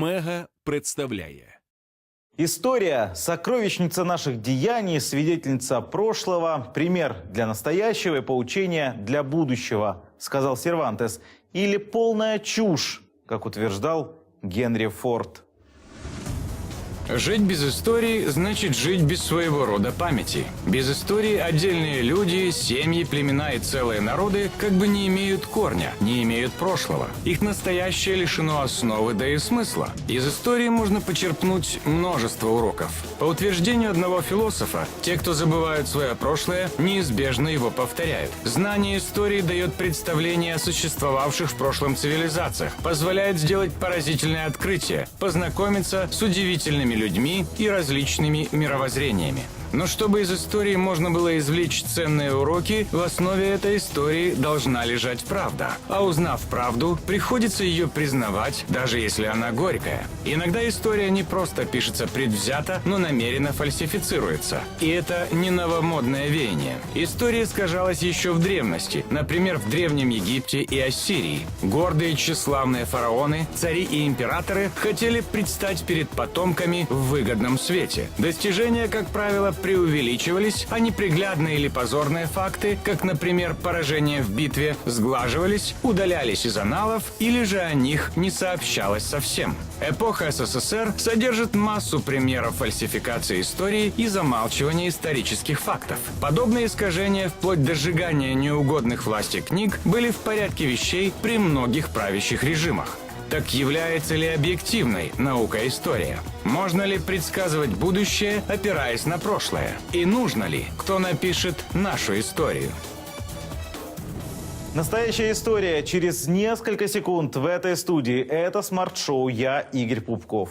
Мега представляє История – сокровищница наших деяний, свидетельница прошлого, пример для настоящего и поучение для будущего, сказал Сервантес. Или полная чушь, как утверждал Генри Форд. Жить без истории значит жить без своего рода памяти. Без истории отдельные люди, семьи, племена и целые народы как бы не имеют корня, не имеют прошлого. Их настоящее лишено основы, да и смысла. Из истории можно почерпнуть множество уроков. По утверждению одного философа, те, кто забывают свое прошлое, неизбежно его повторяют. Знание истории дает представление о существовавших в прошлом цивилизациях, позволяет сделать поразительное открытие, познакомиться с удивительными людьми и различными мировоззрениями. Но чтобы из истории можно было извлечь ценные уроки, в основе этой истории должна лежать правда. А узнав правду, приходится ее признавать, даже если она горькая. Иногда история не просто пишется предвзято, но намеренно фальсифицируется. И это не новомодное веяние. История искажалась еще в древности, например, в Древнем Египте и Ассирии. Гордые тщеславные фараоны, цари и императоры хотели предстать перед потомками в выгодном свете. Достижения, как правило, преувеличивались, а неприглядные или позорные факты, как, например, поражение в битве, сглаживались, удалялись из аналов или же о них не сообщалось совсем. Эпоха СССР содержит массу примеров фальсификации истории и замалчивания исторических фактов. Подобные искажения вплоть до сжигания неугодных власти книг были в порядке вещей при многих правящих режимах. Так является ли объективной наука история? Можно ли предсказывать будущее, опираясь на прошлое? И нужно ли, кто напишет нашу историю? Настоящая история через несколько секунд в этой студии. Это смарт-шоу «Я Игорь Пупков».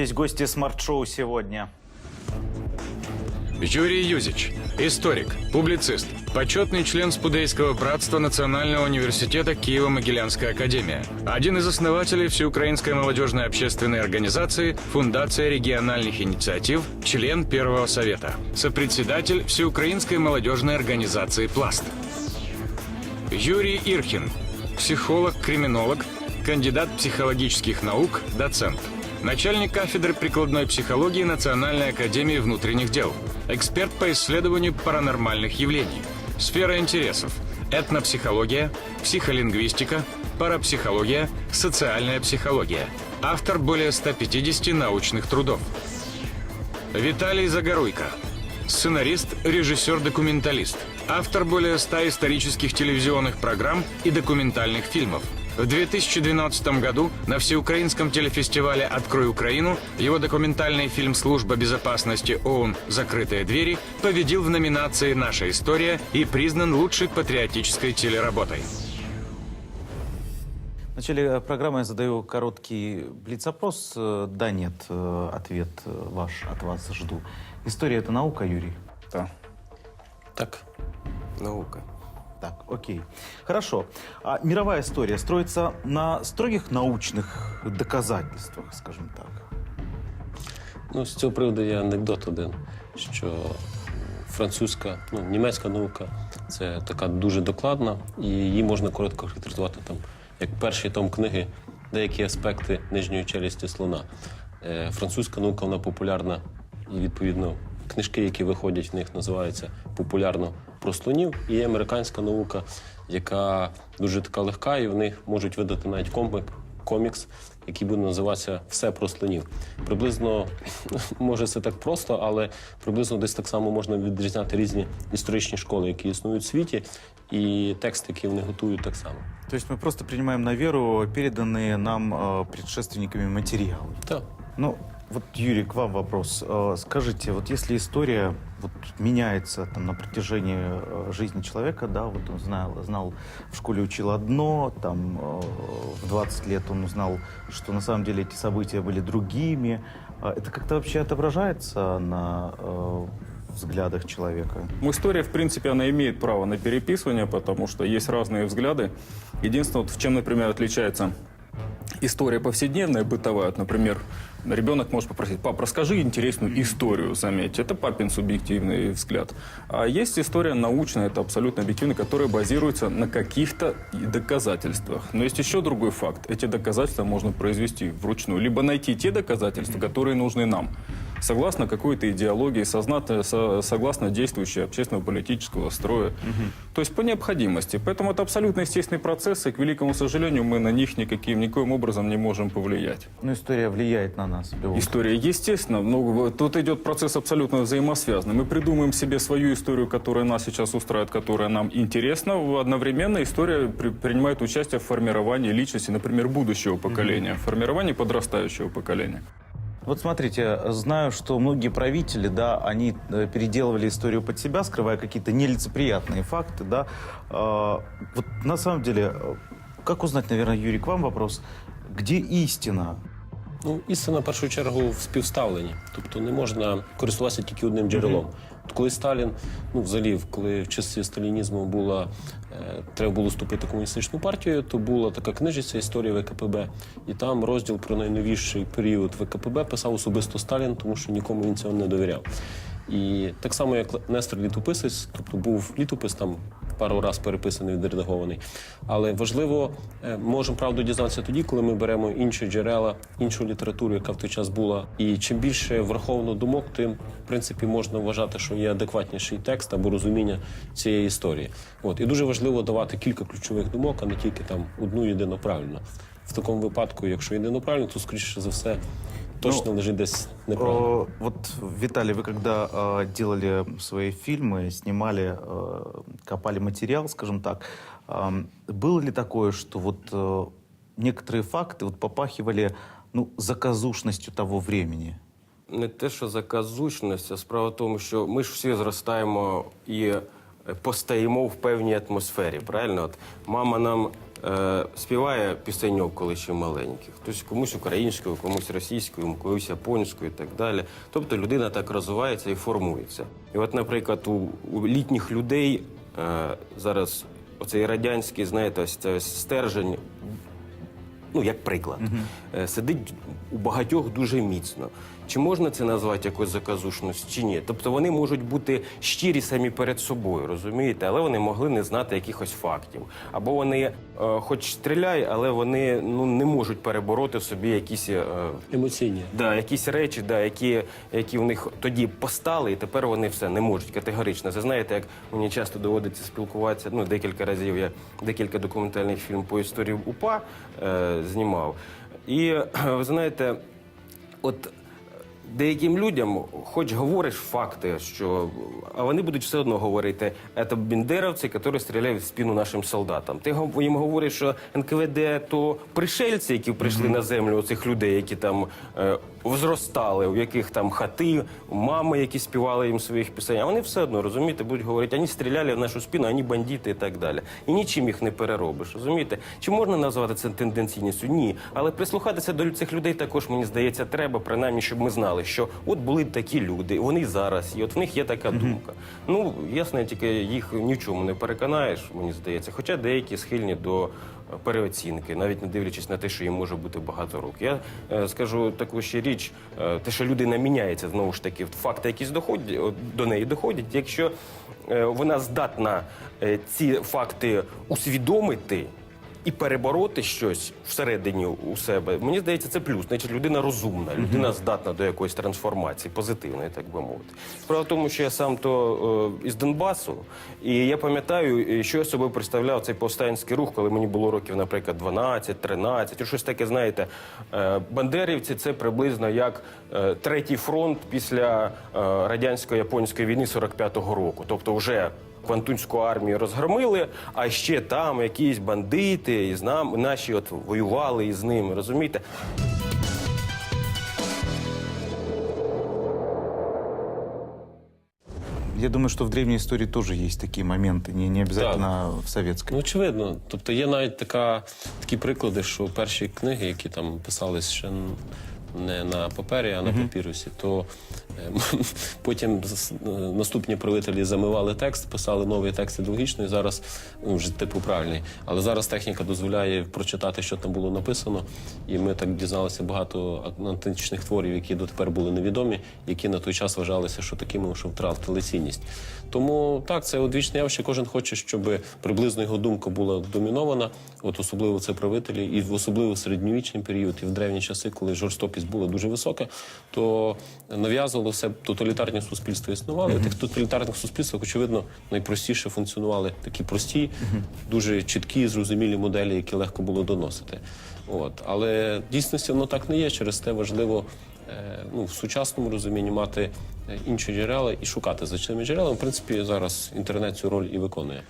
Знакомьтесь, гости смарт-шоу сегодня. Юрий Юзич, историк, публицист, почетный член Спудейского братства Национального университета Киево-Могилянская академия, один из основателей Всеукраинской молодежной общественной организации Фундация региональных инициатив, член Первого совета, сопредседатель Всеукраинской молодежной организации «Пласт». Юрий Ирхин, психолог-криминолог, кандидат психологических наук, доцент. Начальник кафедры прикладной психологии Национальной академии внутренних дел. Эксперт по исследованию паранормальных явлений. Сфера интересов. Этнопсихология, психолингвистика, парапсихология, социальная психология. Автор более 150 научных трудов. Виталий Загоруйко. Сценарист, режиссер-документалист. Автор более 100 исторических телевизионных программ и документальных фильмов. В 2012 году на всеукраинском телефестивале «Открой Украину» его документальный фильм «Служба безопасности ООН. Закрытые двери» победил в номинации «Наша история» и признан лучшей патриотической телеработой. В начале э, программы я задаю короткий блиц-опрос. Э, Да, нет, э, ответ ваш от вас жду. История – это наука, Юрий? Да. Так, наука. Так, окей. Хорошо. А мировая история строится на строгих научных доказательствах, скажем так. Ну, з цього приводу є анекдот один, що французька, ну, німецька наука це така дуже докладна, і її можна коротко характеризувати там, як перший том книги, деякі аспекти нижньої челюсті слона. Е, французька наука вона популярна, і відповідно книжки, які виходять в них, називаються популярно про слонів. І є американська наука, яка дуже така легка, і в них можуть видати навіть комік, комікс, який буде називатися Все про слонів. Приблизно, може, це так просто, але приблизно десь так само можна відрізняти різні історичні школи, які існують у світі, і тексти, які вони готують так само. То есть мы просто принимаем на веру переданные нам э, предшественниками материалы. Так. Ну, вот, Юрий, к вам вопрос. Э, Скажите, вот если история вот, меняется там, на протяжении э, жизни человека, да, вот он знал, знал, в школе учил одно, там э, в 20 лет он узнал, что на самом деле эти события были другими, э, это как-то вообще отображается на взглядах человека. История, в принципе, она имеет право на переписывание, потому что есть разные взгляды. Единственное, вот в чем, например, отличается история повседневная, бытовая. Например, ребенок может попросить, пап, расскажи интересную историю, заметьте. Это папин субъективный взгляд. А есть история научная, это абсолютно объективная, которая базируется на каких-то доказательствах. Но есть еще другой факт. Эти доказательства можно произвести вручную. Либо найти те доказательства, которые нужны нам. Согласно какой-то идеологии, сознательно, со- согласно действующей общественно-политического строя. То есть по необходимости. Поэтому это абсолютно естественный процесс, и, к великому сожалению, мы на них никаким, никоим образом не можем повлиять. Ну, история влияет на нас. История, естественно, вот тут идет процесс абсолютно взаимосвязанный. Мы придумаем себе свою историю, которая нас сейчас устраивает, которая нам интересна. Одновременно история при- принимает участие в формировании личности, например, будущего поколения, в формировании подрастающего поколения. Вот смотрите, знаю, что многие правители, да, они э, переделывали историю под себя, скрывая какие-то нелицеприятные факты, да. А, вот на самом деле, э, как узнать, наверное, Юрий, к вам вопрос, где истина? Ну, істина в першу чергу в співставленні. Тобто не можна користуватися тільки одним джерелом. Коли Сталін, ну взагалі, коли в часи сталінізму була, е, треба було вступити в комуністичну партію, то була така книжиця історія ВКПБ. І там розділ про найновіший період ВКПБ писав особисто Сталін, тому що нікому він цього не довіряв. І так само, як Нестор Літописець, тобто був літопис там пару раз переписаний, відредагований. Але важливо, е, можемо правду дізнатися тоді, коли ми беремо інші джерела, іншу літературу, яка в той час була. І чим більше враховано думок, тим в принципі можна вважати, що є адекватніший текст або розуміння цієї історії. От і дуже важливо давати кілька ключових думок, а не тільки там одну єдину правильно. В такому випадку, якщо єдино правильно, то скоріше за все точно лежить десь неправильно. Э, Вот, Виталий, вы когда э, делали свои фильмы, снимали, э, копали материал, скажем так, эм, было ли такое, что вот э, некоторые факты вот попахивали ну, заказушностью того времени? не те, що заказучність, а справа в тому, що ми ж всі зростаємо і е, постаємо в певній атмосфері. Правильно? От мама нам е, співає пісеньок, коли ще маленькі. Хтось комусь українською, комусь російською, комусь японською і так далі. Тобто людина так розвивається і формується. І от, наприклад, у, у літніх людей е, зараз оцей радянський, знаєте, ось це ось стержень ну як приклад, е, сидить у багатьох дуже міцно. Чи можна це назвати якось заказушність, чи ні? Тобто вони можуть бути щирі самі перед собою, розумієте, але вони могли не знати якихось фактів. Або вони, е, хоч стріляй, але вони ну не можуть перебороти в собі якісь. е, Емоційні. Да, якісь речі, да, які, які в них тоді постали, і тепер вони все не можуть категорично. Це знаєте, як мені часто доводиться спілкуватися. Ну, декілька разів я декілька документальних фільмів по історії УПА е, знімав. І е, ви знаєте, от. Деяким людям, хоч говориш факти, що а вони будуть все одно говорити, це бендеровці, які стріляють в спину нашим солдатам. Ти їм говориш, що НКВД то пришельці, які прийшли на землю, цих людей, які там е, зростали, у яких там хати, мами, які співали їм своїх пісень. А вони все одно розумієте, будуть говорити, вони стріляли в нашу спину, вони бандити і так далі. І нічим їх не переробиш. Розумієте? Чи можна назвати це тенденційністю? Ні. Але прислухатися до цих людей також мені здається треба, принаймні, щоб ми знали, що от були такі люди, вони зараз є. От в них є така думка. Ну ясно, тільки їх ні в чому не переконаєш, мені здається. Хоча деякі схильні до е, переоцінки, навіть не дивлячись на те, що їм може бути багато років. Я е, скажу таку ще річ, е, те, що людина міняється, знову ж таки, факти якісь доходять до неї доходять. Якщо е, вона здатна е, ці факти усвідомити. І перебороти щось всередині у себе, мені здається, це плюс. Значить, людина розумна, людина здатна до якоїсь трансформації, позитивної, так би мовити. Справа в тому, що я сам то е, із Донбасу, і я пам'ятаю, е, що я собою представляв цей повстанський рух, коли мені було років, наприклад, 12, 13, щось таке, знаєте, е, бандерівці це приблизно як е, третій фронт після е, радянсько-японської війни 45-го року. Тобто, вже Квантунську армію розгромили, а ще там якісь бандити із нам наші от воювали із ними. Розумієте? Я думаю, что в древней истории тоже есть такие моменты, не, не обязательно в советской. Ну, очевидно. Тобто є навіть така, такі приклади, що перші книги, які там писались ще не на папері, а на папірусі, то Потім е, наступні правителі замивали текст, писали новий текст ідеологічний, зараз ну, вже типу правильний. Але зараз техніка дозволяє прочитати, що там було написано, і ми так дізналися багато античних творів, які дотепер були невідомі, які на той час вважалися, що такими, що втратили цінність. Тому так, це одвічне явище. Кожен хоче, щоб приблизно його думка була домінована. От особливо це правителі, і особливо в середньовічний період, і в древні часи, коли жорстокість була дуже висока, то нав'язувало все тоталітарні суспільства існували. В тих тоталітарних суспільствах, очевидно, найпростіше функціонували такі прості, дуже чіткі, зрозумілі моделі, які легко було доносити. От. Але дійсності воно так не є. Через те важливо е, ну, в сучасному розумінні мати е, інші джерела і шукати за цими джерелами. В принципі, зараз інтернет цю роль і виконує.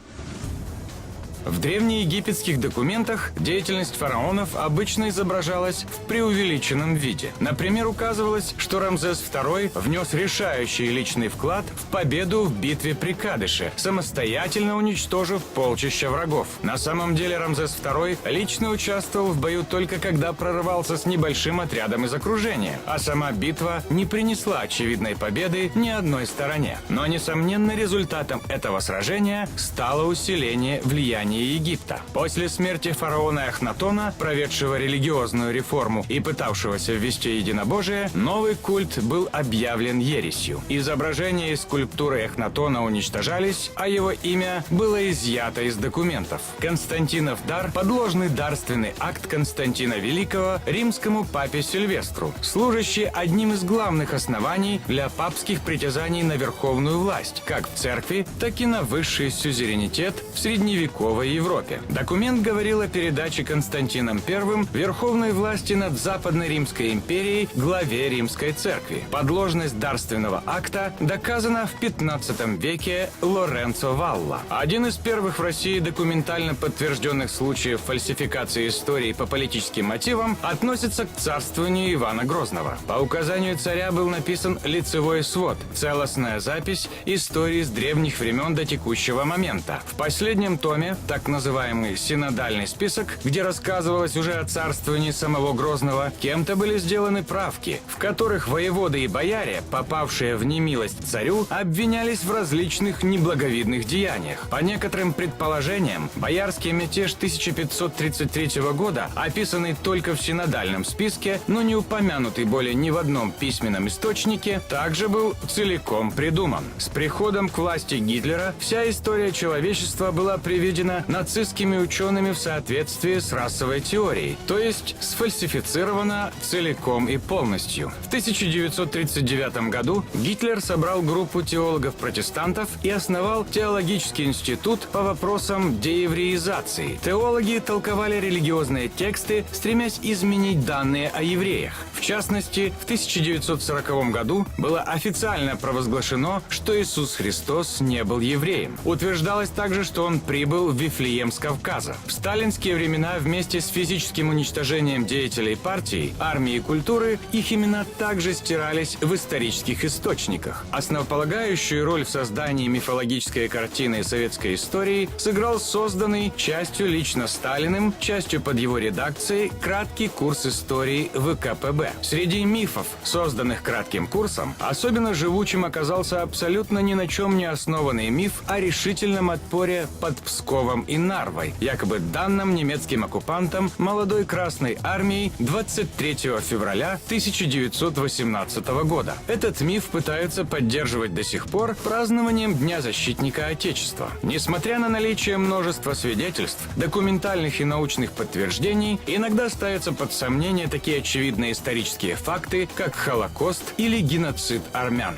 В древнеегипетских документах деятельность фараонов обычно изображалась в преувеличенном виде. Например, указывалось, что Рамзес II внес решающий личный вклад в победу в битве при Кадыше, самостоятельно уничтожив полчища врагов. На самом деле Рамзес II лично участвовал в бою только когда прорывался с небольшим отрядом из окружения, а сама битва не принесла очевидной победы ни одной стороне. Но, несомненно, результатом этого сражения стало усиление влияния Египта. После смерти фараона Эхнатона, проведшего религиозную реформу и пытавшегося ввести единобожие, новый культ был объявлен ересью. Изображения и скульптуры Эхнатона уничтожались, а его имя было изъято из документов. Константинов дар – подложный дарственный акт Константина Великого римскому папе Сильвестру, служащий одним из главных оснований для папских притязаний на верховную власть, как в церкви, так и на высший сюзеренитет в средневековой Европе. Документ говорил о передаче Константином I верховной власти над Западной Римской империей главе Римской церкви. Подложность дарственного акта доказана в 15 веке Лоренцо Валла. Один из первых в России документально подтвержденных случаев фальсификации истории по политическим мотивам относится к царствованию Ивана Грозного. По указанию царя был написан лицевой свод, целостная запись истории с древних времен до текущего момента. В последнем томе так называемый синодальный список, где рассказывалось уже о царствовании самого Грозного, кем-то были сделаны правки, в которых воеводы и бояре, попавшие в немилость царю, обвинялись в различных неблаговидных деяниях. По некоторым предположениям, боярский мятеж 1533 года, описанный только в синодальном списке, но не упомянутый более ни в одном письменном источнике, также был целиком придуман. С приходом к власти Гитлера вся история человечества была приведена нацистскими учеными в соответствии с расовой теорией, то есть сфальсифицирована целиком и полностью. В 1939 году Гитлер собрал группу теологов-протестантов и основал теологический институт по вопросам деевреизации. Теологи толковали религиозные тексты, стремясь изменить данные о евреях. В частности, в 1940 году было официально провозглашено, что Иисус Христос не был евреем. Утверждалось также, что он прибыл в Вифлеем с Кавказа. В сталинские времена вместе с физическим уничтожением деятелей партии, армии и культуры их имена также стирались в исторических источниках. Основополагающую роль в создании мифологической картины советской истории сыграл созданный частью лично Сталиным, частью под его редакцией краткий курс истории ВКПБ. Среди мифов, созданных кратким курсом, особенно живучим оказался абсолютно ни на чем не основанный миф о решительном отпоре под Псковом и Нарвой, якобы данным немецким оккупантам молодой Красной Армии 23 февраля 1918 года. Этот миф пытаются поддерживать до сих пор празднованием Дня защитника Отечества. Несмотря на наличие множества свидетельств, документальных и научных подтверждений, иногда ставятся под сомнение такие очевидные исторические факты, как Холокост или геноцид армян.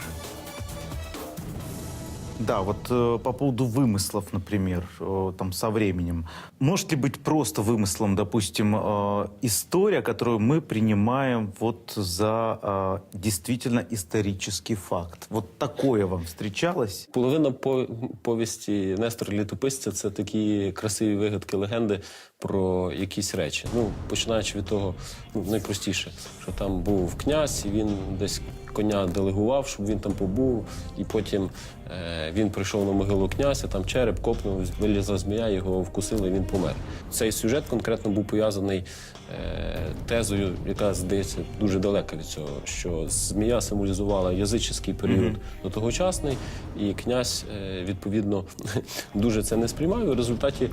Да, вот э, по поводу вымыслов, например, э, там со временем. Может ли быть просто вымыслом, допустим, э, история, которую мы принимаем вот за э, действительно исторический факт? Вот такое вам встречалось? Половина по- повісті Нестора Літописця це такі красиві вигадки, легенди про якісь речі. Ну, починаючи від того, ну, найпростіше, що там був князь, і він десь коня делегував, щоб він там побув, і потім е, він прийшов на могилу князя, там череп копнув, вилізла змія, його вкусила, і він помер. Цей сюжет конкретно був пов'язаний тезою, яка здається дуже далека від цього, що змія символізувала язичний період до тогочасний, і князь е, відповідно дуже це не сприймав. І в результаті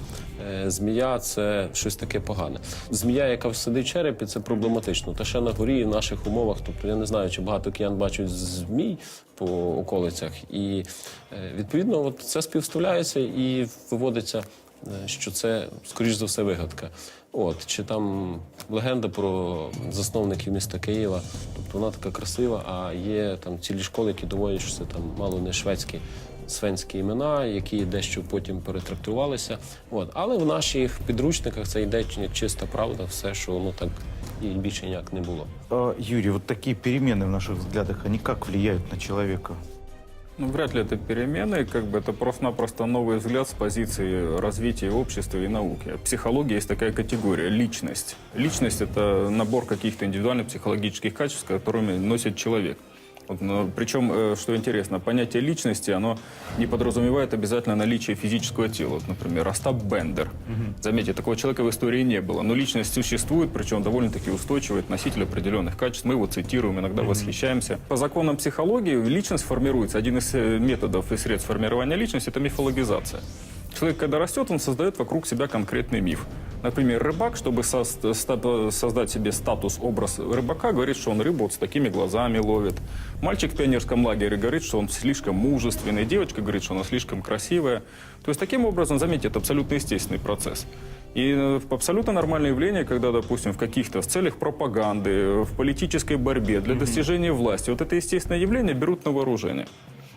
е, змія це щось таке погане. Змія, яка сидить в черепі, це проблематично. Та ще на горі в наших умовах. Тобто я не знаю, чи багато киян бачать змій по околицях. І е, відповідно, от це співставляється і виводиться. Е, Що це, скоріш за все, вигадка. От, чи там легенда про засновників міста Києва, тобто вона така красива, а є там цілі школи, які доводять, що це там мало не шведські свенські імена, які дещо потім перетрактувалися. От. Але в наших підручниках це йде чиста правда, все, що воно так і більше ніяк не було. А, Юрий, вот такие перемены в наших взглядах, они как влияют на человека? Ну, вряд ли это перемены, как бы это просто-напросто новый взгляд с позиции развития общества и науки. Психология есть такая категория – личность. Личность – это набор каких-то индивидуальных психологических качеств, которыми носит человек. Причем, э, что интересно, понятие личности, оно не подразумевает обязательно наличие физического тела. Вот, например, Остап Бендер. Заметьте, такого человека в истории не было. Но личность существует, причем довольно-таки устойчивый, носитель определенных качеств. Мы его цитируем, иногда восхищаемся. По законам психологии личность формируется. Один из э, методов и средств формирования личности – это мифологизация. Человек, когда растет, он создает вокруг себя конкретный миф. Например, рыбак, чтобы ста- создать себе статус, образ рыбака, говорит, что он рыбу вот с такими глазами ловит. Мальчик в пионерском лагере говорит, что он слишком мужественный. Девочка говорит, что она слишком красивая. То есть таким образом, заметьте, это абсолютно естественный процесс. И э, абсолютно нормальное явление, когда, допустим, в каких-то в целях пропаганды, в политической борьбе, для достижения власти, вот это естественное явление берут на вооружение.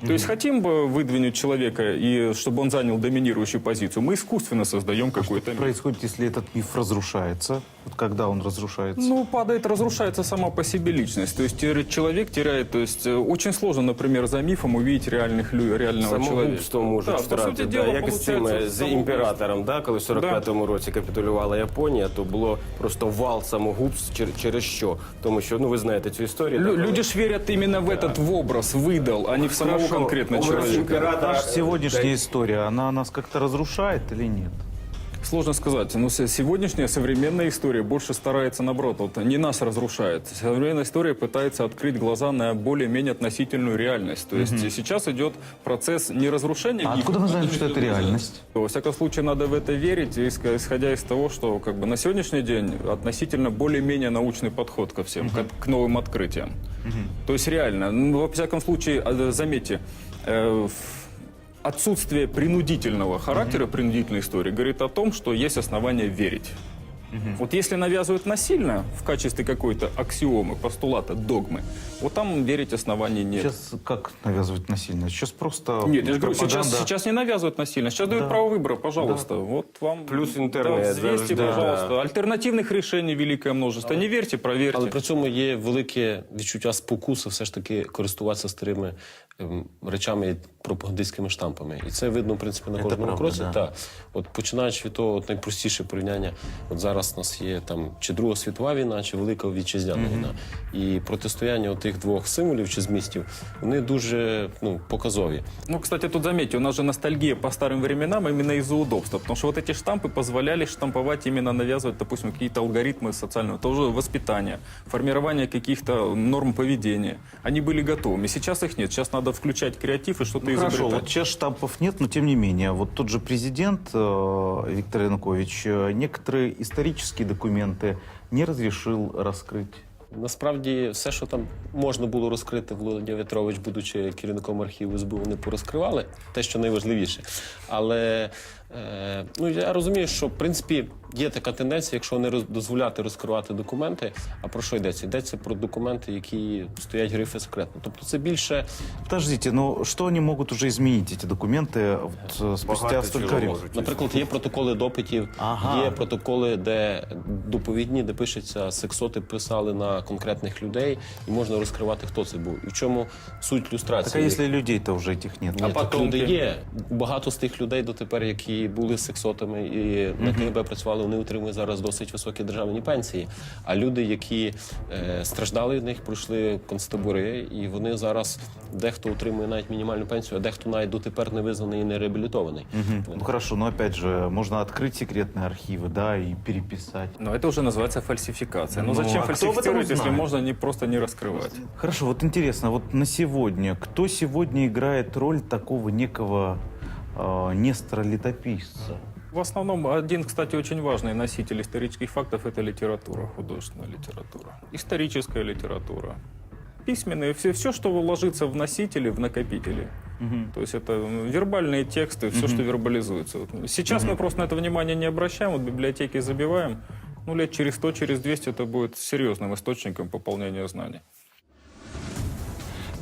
То есть хотим бы выдвинуть человека, и чтобы он занял доминирующую позицию, мы искусственно создаем какой-то миф. Происходит, если этот миф разрушается? Вот когда он разрушается? Ну, падает, разрушается сама по себе личность. То есть теря- человек теряет, то есть э, очень сложно, например, за мифом увидеть реальных, лю- реального человека. Самогубство можуть Да, по втрати. суті Да, діла, як з цим получається, е, з самогубство. імператором, да, коли в 45-му році капітулювала Японія, то було просто вал самогубств чер- через що? Тому що, ну ви знаєте цю історію. Лю- да, коли- люди ж верят именно в этот в образ, выдал, а не в самого Хорошо, конкретно Наша сегодняшняя история, она нас как-то разрушает или нет? Сложно сказать. Но се- сегодняшняя современная история больше старается, наоборот, вот, не нас разрушает. Современная история пытается открыть глаза на более-менее относительную реальность. То есть сейчас идет процесс не разрушения А откуда мы знаем, что это реальность? Во всяком случае, надо в это верить, исходя из того, что как бы, на сегодняшний день относительно более-менее научный подход ко всем, к, к новым открытиям. То есть реально, ну, во всяком случае, а, заметьте, э, отсутствие принудительного характера, принудительной истории, говорит о том, что есть основания верить. Вот если навязывают насильно в качестве какой-то аксиомы, постулата, догмы, вот там верить оснований нет. Сейчас как навязывать насильно? Сейчас просто Нет, я же говорю, сейчас, пропаганда. сейчас не навязывают насильно. Сейчас дают право выбора, пожалуйста. Вот вам Плюс интернет, Да, взвесьте, да, пожалуйста. да. Альтернативных решений великое множество. Не верьте, проверьте. Але при цьому є велике відчуття спокуси все ж таки користуватися старими ем, речами і пропагандистськими штампами. І це видно, в принципі, на Це кожному правда, кроці. да. Так. От починаючи від того, от найпростіше порівняння. От зараз у нас є там чи Друга світова війна, чи Велика Вітчизняна війна. І протистояння тих двох символів чи змістів, вони дуже ну, показові. Ну, кстати, тут заметьте, у нас же ностальгия по старым временам именно из-за удобства. Потому что вот эти штампы позволяли штамповать, именно навязывать, допустим, какие-то алгоритмы социального, тоже воспитания, формирование каких-то норм поведения. Они были готовыми. Сейчас их нет. Сейчас надо включать креатив и что-то Ну, хорошо, изобретать. вот сейчас штампов нет, но тем не менее, вот тот же президент э, Виктор Янукович э, некоторые исторические документы не розрішив розкрити. Насправді, все, що там можна було розкрити, Володя В'ятрович, будучи керівником архіву СБУ, вони порозкривали те, що найважливіше. Але е, ну я розумію, що в принципі є така тенденція, якщо не роз- дозволяти розкривати документи. А про що йдеться? Йдеться про документи, які стоять грифи секретно. Тобто, це більше Подождите, но что они могут уже изменить, эти документы, вот, э, спустя Багато столько чого лет? можуть. Наприклад, є протоколи допитів, Ага. є протоколи, де доповідні, де пишеться, сексоти писали на конкретних людей, і можна розкривати, хто це був. І в чому суть Так люстрації? а если людей-то уже этих нет? Ні, так потомки? люди є. Багато з тих людей дотепер, які були сексотами і на КГБ працювали постраждали, вони отримують зараз досить високі державні пенсії. А люди, які е, страждали від них, пройшли концтабори, і вони зараз дехто отримує навіть мінімальну пенсію, а дехто навіть дотепер не визнаний і не реабілітований. Ну хорошо, но опять же, можно открыть секретные архивы, да, и переписать. Но это уже называется фальсификация. Ну, Но зачем а кто об этом фальсифицировать, если узнает? можно не просто не раскрывать? Хорошо, вот интересно, вот на сегодня, кто сегодня играет роль такого некого э, Нестора-летописца? В основном один, кстати, очень важный носитель исторических фактов – это литература, художественная литература, историческая литература, письменные, все, все, что ложится в носители, в накопители. То есть это м, вербальные тексты, все, что вербализуется. Вот Сейчас мы просто на это внимание не обращаем, вот библиотеки забиваем. Ну, лет через 100, через 200 это будет серьезным источником пополнения знаний.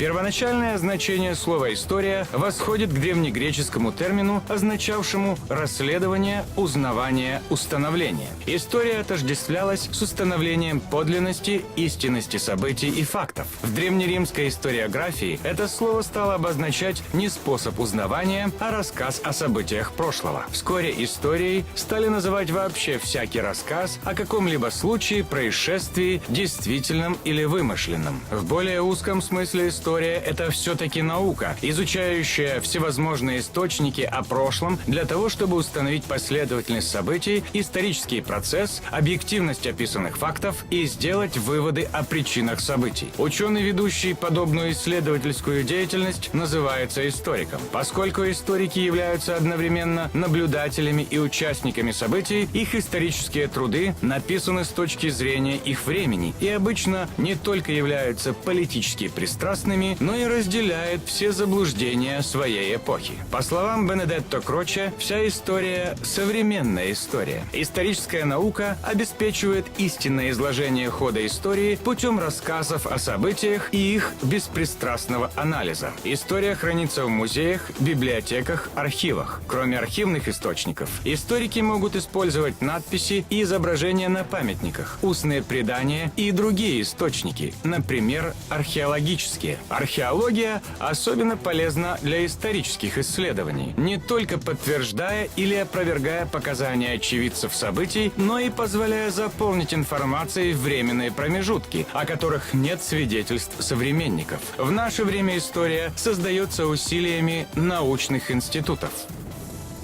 Первоначальное значение слова «история» восходит к древнегреческому термину, означавшему «расследование», «узнавание», «установление». История отождествлялась с установлением подлинности, истинности событий и фактов. В древнеримской историографии это слово стало обозначать не способ узнавания, а рассказ о событиях прошлого. Вскоре историей стали называть вообще всякий рассказ о каком-либо случае, происшествии, действительном или вымышленном. В более узком смысле история – это все-таки наука, изучающая всевозможные источники о прошлом для того, чтобы установить последовательность событий, исторический процесс, объективность описанных фактов и сделать выводы о причинах событий. Ученый, ведущий подобную исследовательскую деятельность, называется историком. Поскольку историки являются одновременно наблюдателями и участниками событий, их исторические труды написаны с точки зрения их времени и обычно не только являются политически пристрастными, но и разделяют все заблуждения своей эпохи. По словам Бенедетто Кроче, вся история – современная история. Историческая наука обеспечивает истинное изложение хода истории путем рассказов о событиях и их беспристрастного анализа. История хранится в музеях, библиотеках, архивах. Кроме архивных источников, историки могут использовать надписи и изображения на памятниках, устные предания и другие источники, например, археологические. Археология особенно полезна для исторических исследований, не только подтверждая или опровергая показания очевидцев событий, но и позволяя заполнить информацией временные промежутки, о которых нет свидетельств современников. В наше время история создается усилиями научных институтов.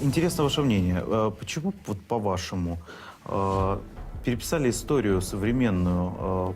Интересно ваше мнение. Э, Почему, вот по-вашему, э, переписали историю современную э,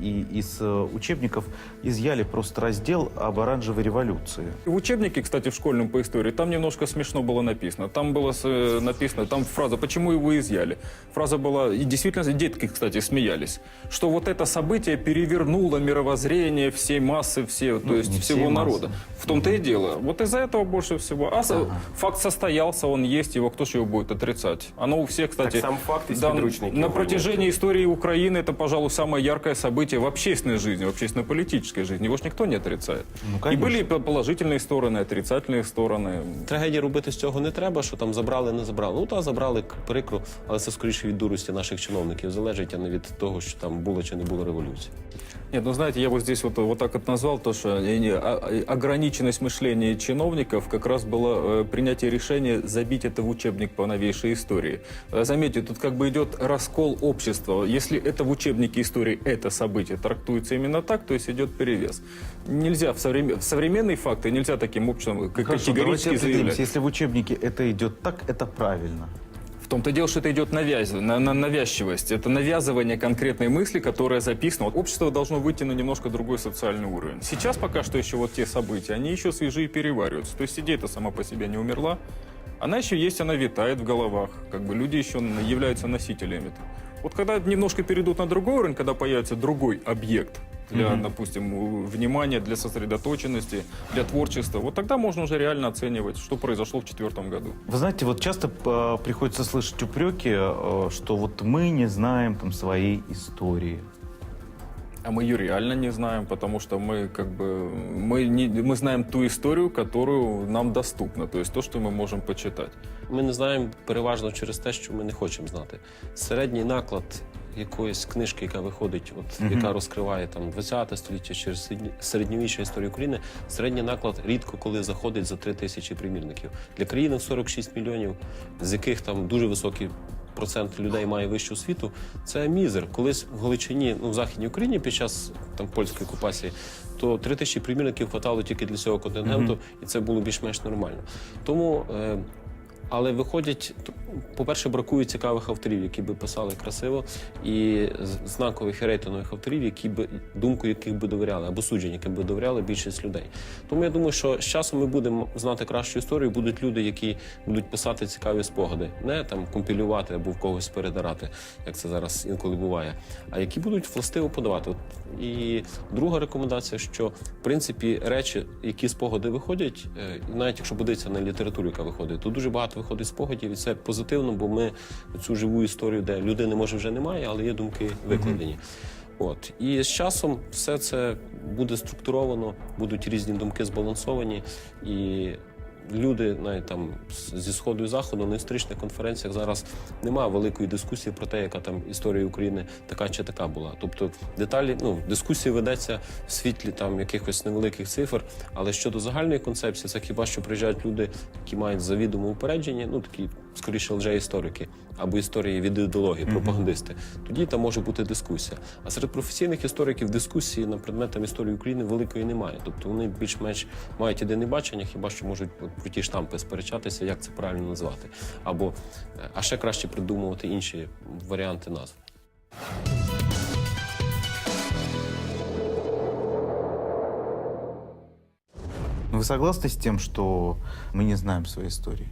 и из э, учебников изъяли просто раздел об оранжевой революции? В учебнике, кстати, в школьном по истории, там немножко смешно было написано. Там было э, написано, там фраза «Почему его изъяли?» Фраза была, и действительно, детки, кстати, смеялись, что вот это событие перевернуло мировоззрение всей массы, все, то Ну, есть не всего народа. массы. В том-то и дело. Вот из-за этого больше всего. А со- факт состоялся, он есть, его кто же его будет отрицать? Оно у всех, кстати... сам факт из да, на протяжении истории Украины это, пожалуй, самое яркое событие в общественной жизни, в общественно-политической жизни. Его же никто не отрицает. Ну, и конечно. были и положительные стороны, и отрицательные стороны. Трагедії робити з цього не треба, що там забрали, не забрали. Ну та забрали к- прикро, але це скоріше від дурості наших чиновників залежить, а не від того, що там було чи не було революції. Нет, ну знаете, я вот здесь вот, вот так вот назвал то, что э, не, а- а- ограниченность мышления чиновников как раз было э, принятие решения забить это в учебник по новейшей истории. Э, Заметьте, тут как бы идет раскол общества. Если это в учебнике истории, это событие трактуется именно так, то есть идет перевес. Нельзя в, современ- в современные факты нельзя таким образом как Хорошо, категорически заявлять. Если в учебнике это идет так, это правильно. В том-то дело, что это идет навяз... на, на навязчивость. Это навязывание конкретной мысли, которая записана. Вот общество должно выйти на немножко другой социальный уровень. Сейчас пока что еще вот те события, они еще свежие перевариваются. То есть идея-то сама по себе не умерла. Она еще есть, она витает в головах. Как бы люди еще являются носителями. -то. Вот когда немножко перейдут на другой уровень, когда появится другой объект для, допустим, у- внимания, для сосредоточенности, для творчества, вот тогда можно уже реально оценивать, что произошло в четвертом году. Вы знаете, вот часто э, приходится слышать упреки, э, что вот мы не знаем там своей истории. А мы ее реально не знаем, потому что мы как бы мы не мы знаем ту историю, которую нам доступна, то есть то, что мы можем почитать. Ми не знаємо переважно через те, що ми не хочемо знати. Середній наклад якоїсь книжки, яка виходить, от Мгм. яка розкриває там 20 століття через середні- середньовічну історію України, середній наклад рідко коли заходить за 3 тисячі примірників. Для країни 46 мільйонів, з яких там дуже високі 40% людей має вищу освіту. Це мізер. Колись в Галичині, ну в західній Україні під час там польської окупації, то 3 тисячі примірників хватало тільки для цього контингенту, mm -hmm. і це було більш-менш нормально. Тому е, але виходять, по-перше, бракує цікавих авторів, які би писали красиво, і знакових і рейтингових авторів, які би думку яких би довіряли, або суджень, яким би довіряли більшість людей. Тому я думаю, що з часом ми будемо знати кращу історію. Будуть люди, які будуть писати цікаві спогади, не там компілювати або в когось передарати, як це зараз інколи буває, а які будуть властиво подавати. От, І друга рекомендація, що в принципі речі, які спогади виходять, е, навіть якщо подивитися на літературу, яка виходить, то дуже багато виходить спогадів, і це позитивно, бо ми цю живу історію, де людини може вже немає, але є думки викладені. От і з часом все це буде структуровано, будуть різні думки збалансовані, і люди навіть там зі сходу і заходу на історичних конференціях зараз немає великої дискусії про те, яка там історія України така чи така була. Тобто деталі, ну дискусія ведеться в світлі там якихось невеликих цифр. Але щодо загальної концепції, це хіба що приїжджають люди, які мають завідомо упередження, ну такі скоріше лже-історики або історії від ідеології, пропагандисти. Тоді там може бути дискусія. А серед професійних істориків дискусії на предметам історії України великої немає. Тобто вони більш-менш мають єдине бачення, хіба що можуть от про ті штампи сперечатися, як це правильно назвати. Або е, а ще краще придумувати інші варіанти назв. Ну, Вы согласны с тем, что мы не знаем своей истории?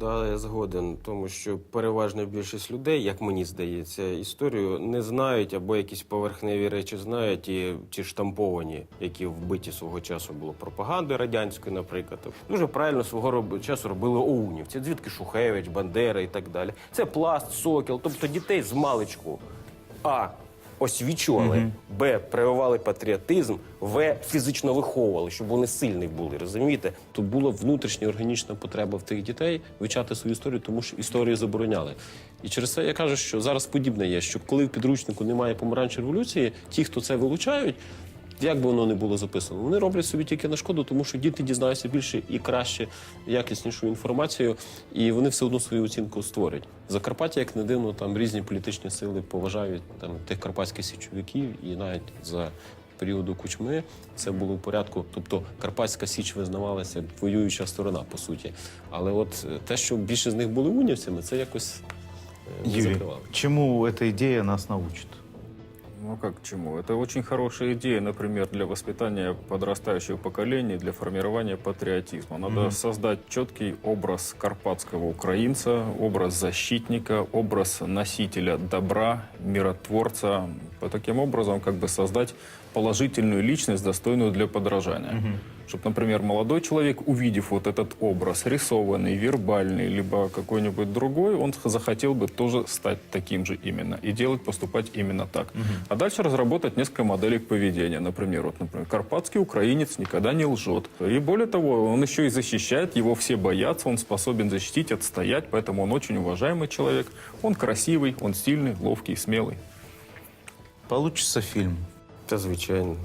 Да, я згоден, тому що переважна більшість людей, як мені здається, історію не знають або якісь поверхневі речі знають, і ті штамповані, які вбиті свого часу було пропаганди радянської, наприклад. Дуже правильно свого часу робили оунівці. Звідки Шухевич, Бандера і так далі. Це пласт, сокіл, тобто дітей з маличку. А. Освічували, Б. Прививали патріотизм, В. Фізично виховували, щоб вони сильні були, розумієте? То була внутрішня органічна потреба в тих дітей вивчати свою історію, тому що історію забороняли. І через це я кажу, що зараз подібне є, що коли в підручнику немає помаранчевої революції, ті, хто це вилучають, як би воно не було записано, вони роблять собі тільки на шкоду, тому що діти дізнаються більше і краще, якіснішу інформацію, і вони все одно свою оцінку створять. Закарпаття, як не дивно, там різні політичні сили поважають там тих карпатських січовиків, і навіть за періоду кучми це було в порядку. Тобто Карпатська Січ визнавалася воююча сторона, по суті. Але от е, те, що більше з них були унівцями, це якось е, не Юрий, закривало. чему эта идея нас научит? Ну как к чему? Это очень хорошая идея, например, для воспитания подрастающего поколения, для формирования патриотизма. Надо создать четкий образ карпатского украинца, образ защитника, образ носителя добра, миротворца. По таким образом как бы создать положительную личность, достойную для подражания. Чтобы, например, молодой человек, увидев вот этот образ, рисованный, вербальный, либо какой-нибудь другой, он захотел бы тоже стать таким же именно и делать, поступать именно так. А дальше разработать несколько моделей поведения. Например, вот, например, карпатский украинец никогда не лжет. И более того, он еще и защищает, его все боятся, он способен защитить, отстоять, поэтому он очень уважаемый человек. Он красивый, он сильный, ловкий, смелый. Получится фильм. Та звичайно.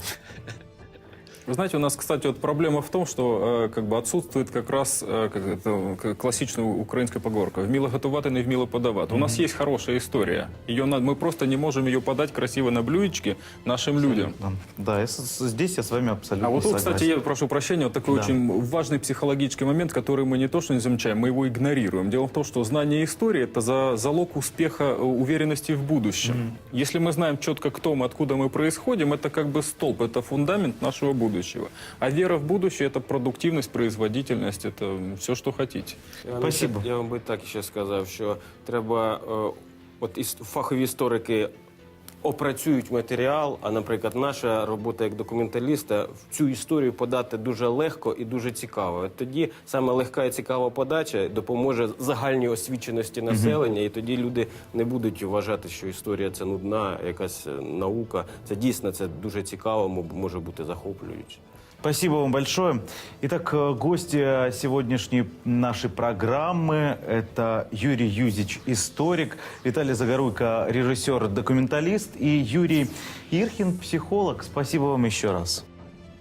Вы знаете, у нас, кстати, вот проблема в том, что э, как бы отсутствует как раз э, как это, классичная украинская поговорка «вміло готувати, не вміло подавати». У нас есть хорошая история. Ее надо, мы просто не можем ее подать красиво на блюдечке нашим людям. Да, я здесь я с вами абсолютно А вот тут, согласен. кстати, я прошу прощения, вот такой Да. очень важный психологический момент, который мы не то что не замечаем, мы его игнорируем. Дело в том, что знание истории – это за, залог успеха, э, уверенности в будущем. Если мы знаем четко, кто мы, откуда мы происходим, это как бы столб, это фундамент нашего будущего А вера в будущее – это продуктивность, производительность, это все, что хотите. Я вам Спасибо. ще- Я вам би так ще сказав, що треба, е, от іс- фахові історики опрацюють матеріал, а, наприклад, наша робота як документаліста в цю історію подати дуже легко і дуже цікаво. От тоді саме легка і цікава подача допоможе загальній освіченості населення, і тоді люди не будуть вважати, що історія це нудна, якась е, наука. Це дійсно це дуже цікаво, мо- може бути захоплююче. Спасибо вам большое. Итак, э, гости сегодняшней нашей программы – это Юрий Юзич, историк, Виталий Загоруйко, режиссер, документалист и Юрий Ирхин, психолог. Спасибо вам еще раз.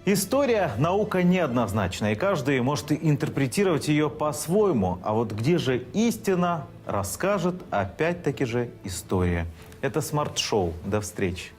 История – наука неоднозначная, и каждый может интерпретировать ее по-своему. А вот где же истина, расскажет опять-таки же история. Это смарт-шоу. До встречи.